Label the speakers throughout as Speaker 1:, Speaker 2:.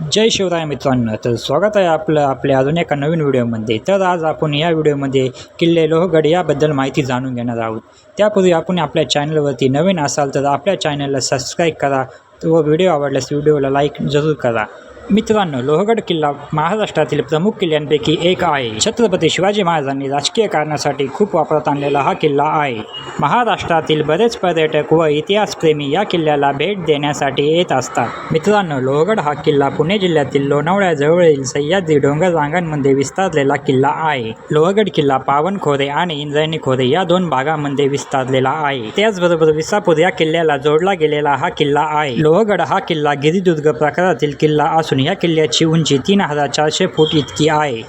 Speaker 1: जय शिवराय मित्रांनो तर स्वागत आहे आपलं आपल्या अजून एका नवीन व्हिडिओमध्ये. तर आज आपण या व्हिडिओमध्ये किल्ले लोहगड याबद्दल माहिती जाणून घेणार आहोत. त्यापूर्वी आपण आपल्या चॅनलवरती नवीन असाल तर आपल्या चॅनलला सबस्क्राईब करा व व्हिडिओ आवडल्यास व्हिडिओला लाईक जरूर करा. मित्रांनो लोहगड किल्ला महाराष्ट्रातील प्रमुख किल्ल्यांपैकी एक आहे. छत्रपती शिवाजी महाराजांनी राजकीय कारणासाठी खूप वापरात आणलेला हा किल्ला आहे. महाराष्ट्रातील बरेच पर्यटक व इतिहासप्रेमी या किल्ल्याला भेट देण्यासाठी येत असतात. मित्रांनो लोहगड हा किल्ला पुणे जिल्ह्यातील लोणावळ्याजवळील सह्याद्री डोंगर रांगांमध्ये विस्तारलेला किल्ला आहे. लोहगड किल्ला पावनखोरे आणि इंद्रायणी खोरे या दोन भागांमध्ये विस्तारलेला आहे. त्याचबरोबर विसापूर या किल्ल्याला जोडला गेलेला हा किल्ला आहे. लोहगड हा किल्ला गिरिदुर्ग प्रकारातील किल्ला असून या किल्ल्याची उंची तीन हजार चारशे फूट इतकी आहे.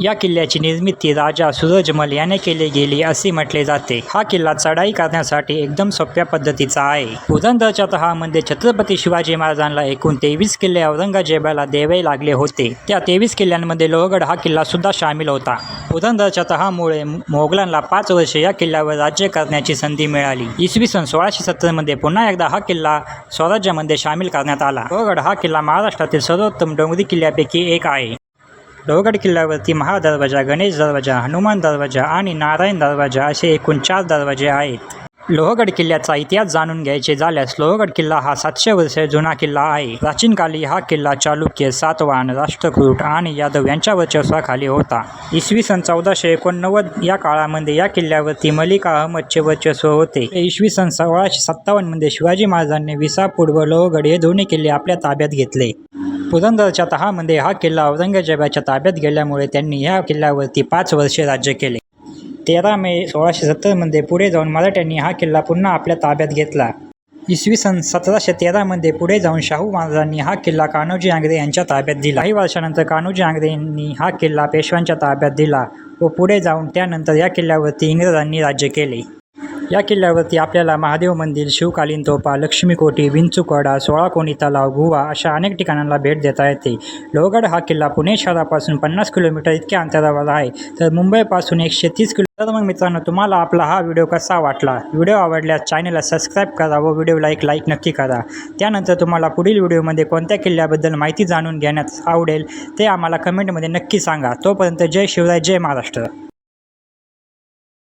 Speaker 1: या किल्ल्याची निर्मिती राजा सूरजमल याने केली गेली असे म्हटले जाते. हा किल्ला चढाई करण्यासाठी एकदम सोप्या पद्धतीचा आहे. पुरंदरच्या तहामध्ये छत्रपती शिवाजी महाराजांना एकूण तेवीस किल्ले औरंगजेबाला देवे लागले होते. त्या तेवीस किल्ल्यांमध्ये लोहगड हा किल्ला सुद्धा सामील होता. पुरंदरच्या तहामुळे मोगलांना पाच वर्षे या किल्ल्यावर राज्य करण्याची संधी मिळाली. इसवी सन सोळाशे सत्तरमध्ये पुन्हा एकदा हा किल्ला स्वराज्यामध्ये सामील करण्यात आला. लोहगड हा किल्ला महाराष्ट्रातील सर्वोत्तम डोंगरी किल्ल्यापैकी एक आहे. लोहगड किल्ल्यावरती महादरवाजा गणेश दरवाजा हनुमान दरवाजा आणि नारायण दरवाजा असे एकूण चार दरवाजे आहेत. लोहगड किल्ल्याचा इतिहास जाणून घ्यायचे झाल्यास लोहगड किल्ला हा सातशे वर्ष जुना किल्ला आहे. प्राचीन काली हा किल्ला चालुक्य सातवाहन राष्ट्रकूट आणि यादव यांच्या वर्चस्वाखाली होता. इसवी सन चौदाशे एकोणनव्वद या काळामध्ये या किल्ल्यावरती मलिका अहमदचे वर्चस्व होते. इसवी सन सोळाशे सत्तावन्नमध्ये शिवाजी महाराजांनी विसापूर व लोहगड हे दोन्ही किल्ले आपल्या ताब्यात घेतले. पुरंदरच्या तहामध्ये हा किल्ला औरंगजेबाच्या ताब्यात गेल्यामुळे त्यांनी ह्या किल्ल्यावरती पाच वर्षे राज्य केले. तेरा मे सोळाशे सत्तरमध्ये पुढे जाऊन मराठ्यांनी हा किल्ला पुन्हा आपल्या ताब्यात घेतला. इसवी सन सतराशे तेरामध्ये पुढे जाऊन शाहू महाराजांनी हा किल्ला कान्होजी आंग्रे यांच्या ताब्यात दिला. काही वर्षानंतर कान्होजी आंग्रे यांनी हा किल्ला पेशव्यांच्या ताब्यात दिला व पुढे जाऊन त्यानंतर या किल्ल्यावरती इंग्रजांनी राज्य केले. या किल्ल्यावरती आपल्याला महादेव मंदिर शिवकालीन तोपा लक्ष्मीकोटी विंचुकडा सोळाकोणी तलाव गुवा अशा अनेक ठिकाणांना भेट देता येते लोहगड हा किल्ला पुणे शहरापासून पन्नास किलोमीटर इतक्या अंतरावर आहे. तर मुंबईपासून एकशे तीस किलो तर मग मित्रांनो तुम्हाला आपला हा व्हिडिओ कसा वाटला? व्हिडिओ आवडल्यास चॅनलला सबस्क्राईब करा व व्हिडिओला एक लाईक नक्की करा. त्यानंतर तुम्हाला पुढील व्हिडिओमध्ये कोणत्या किल्ल्याबद्दल माहिती जाणून घेण्यात आवडेल ते आम्हाला कमेंटमध्ये नक्की सांगा. तोपर्यंत जय शिवराय जय महाराष्ट्र.